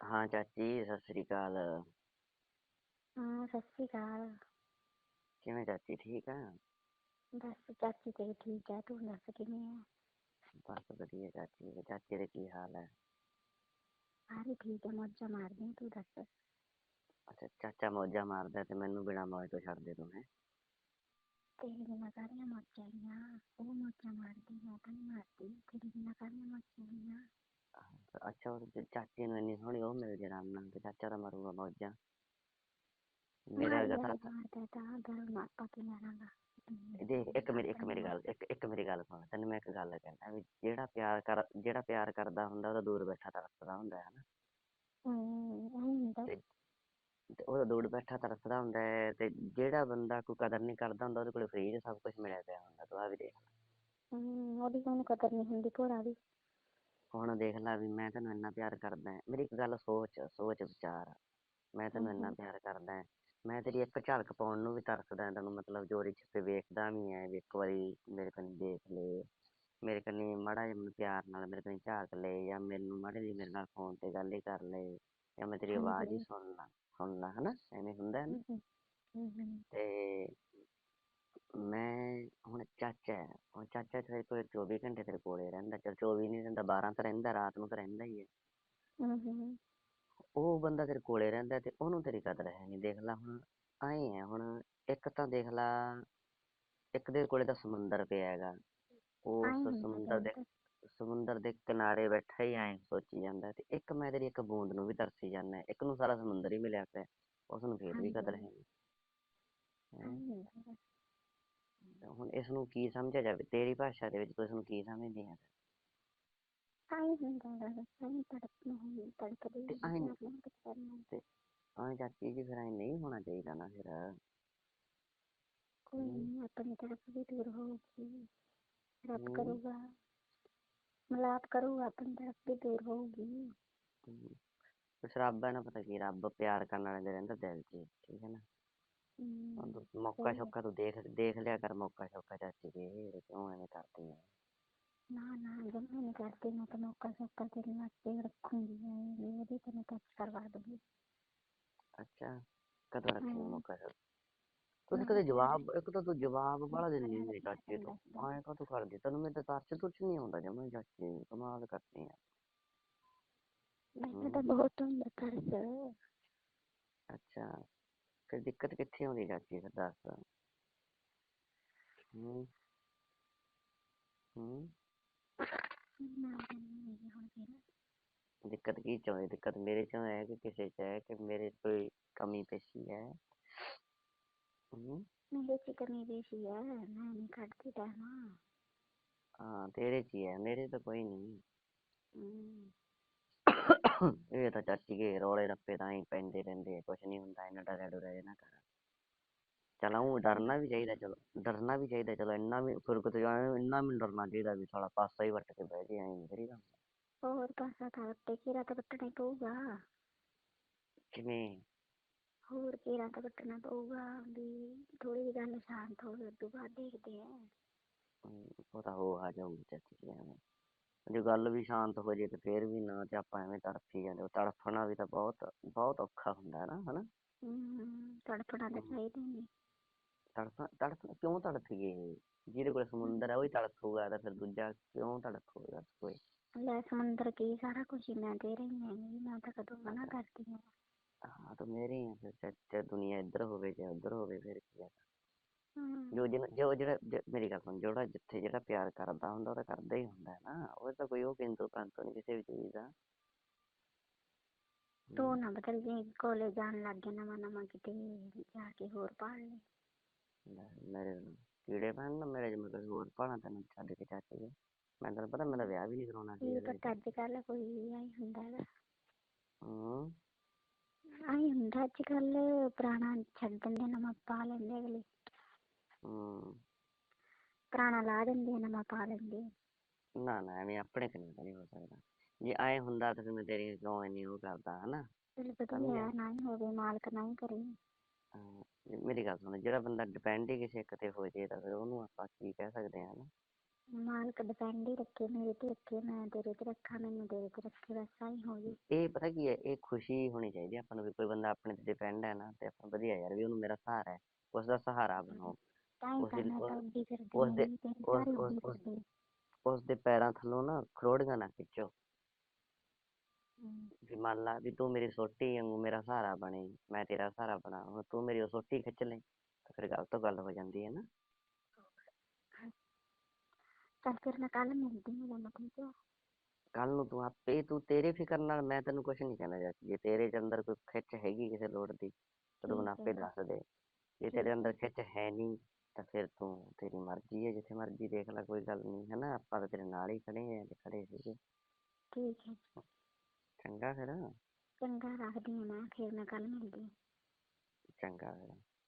ਹਾਂ ਚਾਚੀ ਸਤਿ ਸ੍ਰੀ ਅਕਾਲ ਹਾਂ ਸਤਿ ਸ਼੍ਰੀ ਅਕਾਲ ਕਿਵੇਂ ਚਾਚੀ ਠੀਕ ਆ ਬਸ ਚਾਚੀ ਤੇਰੀ ਠੀਕ ਹੈ ਤੂੰ ਦੱਸ ਕਿਵੇਂ ਹੈ ਬਸ ਵਧੀਆ ਚਾਚੀ ਚਾਚੇ ਦੇ ਕੀ ਹਾਲ ਹੈ ਸਾਰੇ ਠੀਕ ਹੈ ਮੌਜਾਂ ਮਾਰਦੇ ਹਾਂ, ਤੂੰ ਦੱਸ ਅੱਛਾ ਚਾਚਾ ਮੌਜਾਂ ਮਾਰਦਾ ਤੇ ਮੈਨੂੰ ਬਿਨਾ ਮੌਜ ਤੋਂ ਛੱਡ ਦੇ ਤੂੰ ਹੈ ਤੇਰੇ ਬਿਨਾਂ ਸਾਰੀਆਂ ਮੌਜਾਂ ਆਈਆਂ ਉਹ ਮੌਜਾਂ ਮਾਰਦੀ ਮੈਂ ਤਾਂ ਨਹੀਂ ਮਾਰਦੀ ਤੇਰੇ ਬਿਨਾਂ ਸਾਰੀਆਂ ਮੌਜਾਂ ਆਈਆਂ ਅੱਛਾ ਉਹ ਚਾਚੀ ਨੂੰ ਇੰਨੀ ਸੋਹਣੀ ਉਹ ਮਿਲ ਜੇ ਆਰਾਮ ਨਾਲ ਤੇ ਚਾਚਾ ਤਾਂ ਮਰੂਗਾ ਮੌਜਾਂ ਮੇਰਾ ਦੇਖ ਇੱਕ ਮੇਰੀ ਇੱਕ ਮੇਰੀ ਗੱਲ ਇੱਕ ਇੱਕ ਮੇਰੀ ਗੱਲ ਸੁਣ ਤੈਨੂੰ ਮੈਂ ਇੱਕ ਗੱਲ ਕਹਿੰਦਾ ਵੀ ਜਿਹੜਾ ਪਿਆਰ ਕਰ ਜਿਹੜਾ ਪਿਆਰ ਕਰਦਾ ਹੁੰਦਾ ਉਹਦਾ ਦੂਰ ਬੈਠਾ ਤਰਸਦਾ ਹੁੰਦਾ ਹੈ ਨਾ। ਤੇ ਉਹਦਾ ਦੂਰ ਬੈਠਾ ਤਰਸਦਾ ਹੁੰਦਾ ਹੈ ਤੇ ਜਿਹੜਾ ਬੰਦਾ ਕੋਈ ਕਦਰ ਨਹੀਂ ਕਰਦਾ ਹੁੰਦਾ ਉਹਦੇ ਕੋਲ ਫ੍ਰੀ ਚ ਸਭ ਕੁਝ ਮਿਲਿਆ ਪਿਆ ਹੁੰਦਾ ਤੂੰ ਆ ਵੀ ਦੇਖ। ਉਹਦੀ ਕੋਈ ਕਦਰ ਨਹੀਂ ਹੁੰਦੀ ਭੋਰਾ ਦੀ। ਹੁਣ ਦੇਖ ਲੈ ਵੀ ਮੈਂ ਤੈਨੂੰ ਇੰਨਾ ਪਿਆਰ ਕਰਦਾ। ਮੇਰੀ ਇੱਕ ਗੱਲ ਸੋਚ ਸੋਚ ਵਿਚਾਰ ਮੈਂ ਤੈਨੂੰ ਇੰਨਾ। ਪਿਆਰ ਕਰਦਾ। ਮੈਂ ਤੇਰੀ ਇੱਕ ਝਲਕ ਪਾਉਣ ਨੂੰ ਵੀ ਤਰਸਦਾ ਹਾਂ, ਤੈਨੂੰ ਮਤਲਬ ਚੋਰੀ ਛਿਪੇ ਵੇਖਦਾ ਵੀ ਐ ਵੀ ਇੱਕ ਵਾਰੀ ਮੇਰੇ ਕੰਨੀ ਦੇਖ ਲੈ ਮੇਰੇ ਕੰਨੀ ਮਾੜਾ ਜਿਹਾ ਮੈਨੂੰ ਪਿਆਰ ਨਾਲ ਮੇਰੇ ਕੰਨੀ ਝਾਕ ਲੈ ਜਾਂ ਮੈਨੂੰ ਮਾੜੀ ਜਿਹੀ ਮੇਰੇ ਨਾਲ ਫੋਨ ਤੇ ਗੱਲ ਹੀ ਕਰ ਲੈ ਜਾਂ ਮੈਂ ਤੇਰੀ ਆਵਾਜ਼ ਹੀ। ਸੁਣ ਲਾਂ ਸੁਣ ਲਾਂ ਹਨਾ ਐਵੇਂ ਹੁੰਦਾ ਹੈ ਨਾ ਤੇ ਮੈਂ ਹੁਣ ਚਾਚਾ ਹੈ ਹੁਣ ਚਾਚਾ ਤੇਰੇ ਕੋਲ 24 ਘੰਟੇ ਤੇਰੇ ਕੋਲੇ ਰਹਿੰਦਾ ਚਲ 24 ਨਹੀਂ ਰਹਿੰਦਾ 12 ਤਾਂ ਰਹਿੰਦਾ ਰਾਤ ਨੂੰ ਤਾਂ ਰਹਿੰਦਾ ਹੀ ਹੈ। ਉਹ ਬੰਦਾ ਤੇਰੇ ਕੋਲੇ ਰਹਿੰਦਾ ਤੇ ਉਹਨੂੰ ਤੇਰੀ ਕਦਰ ਹੈ ਨਹੀਂ ਦੇਖ ਲੈ ਹੁਣ ਆਏ ਹੈ ਹੁਣ ਇੱਕ ਤਾਂ ਦੇਖ ਲੈ ਇੱਕ ਦੇ ਕੋਲੇ ਤਾਂ ਸਮੁੰਦਰ ਪਿਆ ਹੈਗਾ ਉਹ ਸਮੁੰਦਰ ਦੇ। ਸਮੁੰਦਰ ਦੇ ਕਿਨਾਰੇ ਬੈਠਾ ਹੀ ਐਂ ਸੋਚੀ ਜਾਂਦਾ ਤੇ ਇੱਕ ਮੈਂ ਤੇਰੀ ਇੱਕ ਬੂੰਦ ਨੂੰ ਵੀ ਤਰਸੀ ਜਾਂਦਾ ਇੱਕ ਨੂੰ ਸਾਰਾ ਸਮੁੰਦਰ ਹੀ ਮਿਲਿਆ ਪਿਆ ਉਸ ਨੂੰ ਫੇਰ ਵੀ ਕਦਰ ਹੈ ਨਹੀਂ ਹੈਂ। ਹੁਣ ਇਸ ਨੂੰ ਕੀ ਸਮਝਿਆ ਜਾਵੇ? ਤੇਰੀ ਭਾਸ਼ਾ ਦੇ ਵਿੱਚ ਤੂੰ ਇਸ ਨੂੰ ਕੀ ਸਮਝਦੀ ਹੈ ਹੁੰਦਾ ਤੜਪਦੀ ਤੇ ਆਏਂ ਹਾਂ ਚਾਚੀ ਜੀ ਫਿਰ ਐਂ ਨਹੀਂ ਹੋਣਾ ਚਾਹੀਦਾ ਨਾ ਫਿਰ। ਕੋਈ ਨਹੀਂ ਆਪਣੀ ਤਰਫ ਵੀ ਦੂਰ ਹੋਊਗੀ ਰੱਬ ਹਮ। ਕਰੂਗਾ ਮਲਾਪ ਕਰੂਗਾ ਆਪਣੀ ਤਰਫ ਵੀ ਦੂਰ ਹੋਊਗੀ ਕੁਛ ਰੱਬ ਹੈ ਨਾ ਪਤਾ ਕੀ ਰੱਬ ਪਿਆਰ ਕਰਨ ਵਾਲੇ ਦੇ ਰਹਿੰਦਾ ਦਿਲ 'ਚ ਠੀਕ ਹੈ ਨਾ? ਮੌਕਾ ਹੈ। ਸ਼ੌਕਾ ਤੂੰ ਦੇਖ ਦੇਖ ਲਿਆ ਕਰ ਮੌਕਾ ਸ਼ੌਕਾ ਚਾਚੀ ਦੇ ਕਿਉਂ ਐਵੇਂ ਕਰਦੀ ਹੈ ਨਾ ਨਾ ਜਮਾ ਨਹੀਂ ਕਰਦੀ ਮੈਂ ਤਾਂ ਮੌਕਾ ਸੌਕਾ ਤੇਰੇ ਵਾਸਤੇ ਰੱਖੂੰਗੀ ਮੈਂ ਉਹਦੀ ਤੈਨੂੰ ਟੱਚ ਕਰਵਾ ਦੂੰਗੀ ਅੱਛਾ ਕਦੋਂ ਰੱਖੀ। ਮੌਕਾ ਤੂੰ ਕਦੇ ਜਵਾਬ ਇੱਕ ਤਾਂ ਤੂੰ ਜਵਾਬ ਬੜਾ ਦਿੰਦੀ ਦੱਸ ਨਹੀਂ ਚਾਚੀ ਤੋਂ। ਐਂ ਕਾ ਤੂੰ ਕਰਦੀ ਤੈਨੂੰ ਮੇਰੇ ਤੇ ਤਰਸ ਤੁਰਸ ਨਹੀਂ ਆਉਂਦਾ ਜਮਾ ਹੀ ਚਾਚੀ ਕਮਾਲ ਕਰਦੀ ਹੈ ਮੈਨੂੰ ਤਾਂ ਬਹੁਤ ਹੁੰਦਾ ਤਰਸ ਅੱਛਾ ਫਿਰ ਦਿੱਕਤ ਕਿੱਥੇ ਆਉਂਦੀ ਚਾਚੀ ਫਿਰ ਦੱਸ। ਹੂੰ। ਹੂੰ। ਦਿੱਕਤ ਕੀ ਚ ਆਉਂਦੀ? ਦਿੱਕਤ ਮੇਰੇ ਚ ਹੈ ਕਿ ਕਿਸੇ ਚ ਹੈ ਕਿ ਮੇਰੇ ਕੋਈ ਕਮੀ ਪੇਸ਼ੀ ਹੈ? ਹੂੰ। ਮੇਰੇ ਚ ਕਮੀ ਬੇਸ਼ੀ ਹੈ ਮੈਂ ਨਹੀਂ ਕੱਢਦੀ ਟਾਈਮ ਹਾਂ ਤੇਰੇ ਚ ਹੀ ਹੈ ਮੇਰੇ ਤਾਂ ਕੋਈ ਨਹੀਂ। ਇਹ ਤਾਂ ਚਾਚੀ ਕੇ ਰੌਲੇ ਰੱਪੇ ਤਾਂ ਹੀ ਪੈਂਦੇ ਰਹਿੰਦੇ ਆ, ਕੁਛ ਨਹੀਂ ਹੁੰਦਾ ਇਹਨਾਂ ਡਰਿਆ ਡੁਰਿਆ ਜੇ ਨਾ ਕਰ। ਚਲ ਉਹ ਡਰਨਾ ਵੀ ਚਾਹੀਦਾ ਚਲੋ ਡਰਨਾ ਵੀ ਚਾਹੀਦਾ ਚਲੋ ਇੰਨਾ ਵੀ ਫੁਰਕਤ ਜਾਏ ਇੰਨਾ ਵੀ ਨੀ ਡਰਨਾ ਚਾਹੀਦਾ ਵੀ ਸਾਲਾ ਪਾਸਾ ਹੀ ਵੱਟ ਕੇ ਬਹਿ ਜੇ ਐਂ ਕਰੀ ਦਾ ਹੋਰ ਪਾਸਾ ਤਾਂ ਵੱਟੇ ਕੀਰਾ ਤਾਂ ਵੱਟਣਾ ਹੀ ਪਊਗਾ। ਕਿਵੇਂ? ਹੋਰ ਕੀਰਾ ਤਾਂ ਵੱਟਣਾ ਪਊਗਾ ਵੀ ਥੋੜੀ ਜਿਹੀ ਗੱਲ ਸ਼ਾਂਤ ਹੋਵੇ ਉਸ ਤੋਂ ਬਾਅਦ ਦੇਖਦੇ ਆ। ਹਮ, ਉਹ ਤਾਂ ਹੋ ਆ ਜਾਊਗੀ ਚਾਚੀ ਜੀ ਐਵੇਂ। ਜੇ ਗੱਲ ਵੀ ਸ਼ਾਂਤ ਹੋ ਜੇ ਤੇ ਫੇਰ ਵੀ ਨਾ ਤੇ ਆਪਾਂ ਐਵੇਂ ਤੜਫੀ ਜਾਂਦੇ ਉਹ ਤੜਫਣਾ ਵੀ ਤਾਂ ਬਹੁਤ ਬਹੁਤ ਔਖਾ ਹੁੰਦਾ ਹੈ ਨਾ ਹਨਾ? ਹਮ ਤੜਪਣਾ ਤਾਂ ਚਾਹੀਦਾ ਨਹੀਂ ਤੜਫ ਤੜਫ ਕਿਉਂ ਤੜਫੀਏ ਜਿਹਦੇ ਕੋਲ ਸਮੁੰਦਰ ਹੈ ਉਹ ਹੀ ਤੜਫੂਗਾ ਤਾਂ ਫਿਰ ਦੂਜਾ ਕਿਉਂ ਤੜਫੂਗਾ ਕੋਈ? ਲੈ ਸਮੁੰਦਰ ਕੀ ਸਾਰਾ ਕੁਝ ਹੀ ਮੈਂ ਦੇ ਰਹੀ ਹਾਂ ਮੈਂ ਤਾਂ ਕਦੋਂ ਮਨਾ ਕਰਦੀ ਹਾਂ। ਹਾਂ ਤਾਂ ਮੇਰੇ ਹੀ ਆ ਫਿਰ ਚਾਹੇ- ਚਾਹੇ ਦੁਨੀਆ ਇੱਧਰ ਹੋਵੇ ਚਾਹੇ ਉੱਧਰ ਹੋਵੇ ਫਿਰ ਕੀ ਆ? ਜੋ ਜਿਹਨ ਜੋ ਜਿਹੜਾ ਜ- ਮੇਰੀ ਗੱਲ ਸੁਣ ਜਿਹੜਾ ਜਿੱਥੇ ਜਿਹੜਾ ਪਿਆਰ ਕਰਦਾ ਹੁੰਦਾ ਉਹ ਤਾਂ ਕਰਦਾ ਹੀ ਹੁੰਦਾ ਹੈ ਨਾ। ਉਹ ਤਾਂ ਕੋਈ ਉਹ ਕਿੰਤੂ ਪਰੰਤੂ ਨਹੀਂ ਕਿਸੇ ਵੀ ਚੀਜ਼ ਦਾ। ਤੂੰ ਨਾ ਬਦਲ ਜੀ ਕੋਲੇ ਜਾਣ ਲੱਗ ਗਿਆ ਨਵਾਂ ਨਵਾਂ ਕਿਤੇ ਜਾ ਕੇ ਹੋਰ ਪੜ ਲੈ ਲੈ, ਮੇਰੇ ਨੂੰ ਕੀੜੇ ਪੈਣ ਨਾ ਮੇਰੇ ਜਿਵੇਂ ਕੋਈ ਹੋਰ ਭਾਣਾ ਤੈਨੂੰ ਛੱਡ ਕੇ ਚਾਚੇ ਦੇ। ਮੈਂ ਤੈਨੂੰ ਪਤਾ ਮੇਰਾ ਵਿਆਹ ਵੀ ਨਹੀਂ ਕਰਾਉਣਾ ਸੀ ਇਹ ਇਹਦੇ ਤਾਂ ਅੱਜ ਕੱਲ ਕੋਈ ਆਈ ਹੁੰਦਾ ਹੈਗਾ। ਹੂੰ ਆਈ ਹੁੰਦਾ ਅੱਜ ਕੱਲ ਪੁਰਾਣਾ ਛੱਡ ਦਿੰਦੇ ਨਵਾਂ ਪਾ ਲੈਂਦੇ ਅਗਲੇ। ਪੁਰਾਣਾ ਲਾ ਦਿੰਦੇ ਨਵਾਂ ਪਾ ਲੈਂਦੇ ਨਾ ਨਾ ਐਵੇਂ ਆਪਣੇ ਤਾਂ ਨਹੀਂ ਹੋ ਸਕਦਾ। ਜੇ ਆਏ ਹੁੰਦਾ ਤਾਂ ਫਿਰ ਮੈਂ ਤੇਰੀ ਕਿਉਂ ਇੰਨੀ ਉਹ ਕਰਦਾ ਹਨਾ? ਚਲ ਵਧੀਆ ਨਾ ਹੀ ਹੋਵੇ ਮਾਲਕ ਨਾ ਹੀ ਕਰੇ। ਹਾਂ, ਮੇਰੀ ਗੱਲ ਸੁਣ ਜਿਹੜਾ ਬੰਦਾ ਡਿਪੈਂਡ ਹੀ ਕਿਸੇ ਇੱਕ ਤੇ ਹੋ ਜੇ ਤਾਂ ਫਿਰ ਉਹਨੂੰ ਆਪਾਂ ਕੀ ਕਹਿ ਸਕਦੇ ਹਾਂ ਨਾ ਮਾਲਕ ਡਿਪੈਂਡ ਹੀ ਰੱਖੇ ਮੇਰੇ ਤੇ ਰੱਖੇ ਮੈਂ ਤੇਰੇ ਤੇ ਰੱਖਾਂ ਮੈਨੂੰ ਤੇਰੇ ਤੇ ਰੱਖੇ ਬਸ ਆਹੀ ਹੋ ਜੀ। ਇਹ ਪਤਾ ਕੀ ਹੈ ਇਹ ਖੁਸ਼ੀ ਹੋਣੀ ਚਾਹੀਦੀ ਹੈ ਆਪਾਂ ਨੂੰ ਵੀ ਕੋਈ ਬੰਦਾ ਆਪਣੇ ਤੇ ਡਿਪੈਂਡ ਹੈ ਨਾ ਤੇ ਆਪਾਂ ਵਧੀਆ ਯਾਰ ਵੀ ਉਹਨੂੰ ਮੇਰਾ ਸਹਾਰਾ ਹੈ ਉਸ ਦਾ ਸਹਾਰਾ ਬਣੋ ਤਾਂ ਹੀ ਉਸ ਤਾਂ ਦੀ- ਮੈਂ ਤਾਂ ਉਸ- ਉੱਡੀ ਫਿਰਦੀ ਉਸ ਹਾਂ ਦੇ- ਜੀ, ਤੇਰੇ ਉਸ- ਸਾਰੇ ਉਸ- ਉੱਡੀ ਉਸ- ਫਿਰਦੇ। ਉਸ ਦੇ ਪੈਰਾਂ ਥੱਲੋਂ ਨਾ ਖਰੋੜੀਆਂ ਨਾ ਖਿੱਚੋ। ਵੀ ਮੰਨ ਲਾ ਵੀ ਤੂੰ ਮੇਰੀ ਸੋਟੀ ਵਾਂਗੂ ਮੇਰਾ ਸਹਾਰਾ ਬਣੇ ਮੈਂ ਤੇਰਾ ਸਹਾਰਾ ਬਣਾ ਹੁਣ ਤੂੰ ਮੇਰੀ ਸੋਟੀ ਖਿੱਚ ਲੈ ਤਾਂ ਫਿਰ ਗਲਤ ਗੱਲ ਹੋ ਜਾਂਦੀ ਹੈ ਨਾ। ਚੱਲ ਫਿਰ ਮੈਂ ਕੱਲ ਮਿਲਦੀ ਹਾਂ ਤੁਹਾਨੂੰ ਠੀਕ ਹੈ ਕੱਲ ਨੂੰ ਤੂੰ ਆਪੇ ਤੂੰ ਤੇਰੇ ਫਿਕਰ ਨਾਲ ਮੈਂ ਤੈਨੂੰ ਕੁਝ ਨਹੀਂ ਕਹਿਣਾ ਚਾਚੀ ਜੇ ਤੇਰੇ ਚ ਅੰਦਰ ਕੋਈ ਖਿੱਚ ਹੈਗੀ ਕਿਸੇ ਲੋੜ ਦੀ ਤਾਂ ਤੂੰ ਮੈਨੂੰ ਆਪੇ। ਦੱਸ ਦੇ। ਜੇ ਤੇਰੇ। ਅੰਦਰ ਖਿੱਚ ਹੈ ਨਹੀਂ ਤਾਂ ਫਿਰ ਤੂੰ ਤੇਰੀ ਮਰਜ਼ੀ ਹੈ ਜਿੱਥੇ ਮਰਜ਼ੀ ਦੇਖ ਲੈ ਕੋਈ ਗੱਲ ਨਹੀਂ ਹੈ ਨਾ ਆਪਾਂ ਤਾਂ ਤੇਰੇ ਨਾਲ ਹੀ ਖੜੇ ਆ ਤੇ ਖੜੇ ਸੀਗੇ। ਠੀਕ ਹੈ। ਚੰਗਾ ਫਿਰ। ਚੰਗਾ ਰੱਖਦੀ ਹਾਂ ਮੈਂ ਫਿਰ ਮੈਂ ਕੱਲ ਮਿਲਦੀ ਹਾਂ। ਚੰਗਾ ਫਿਰ।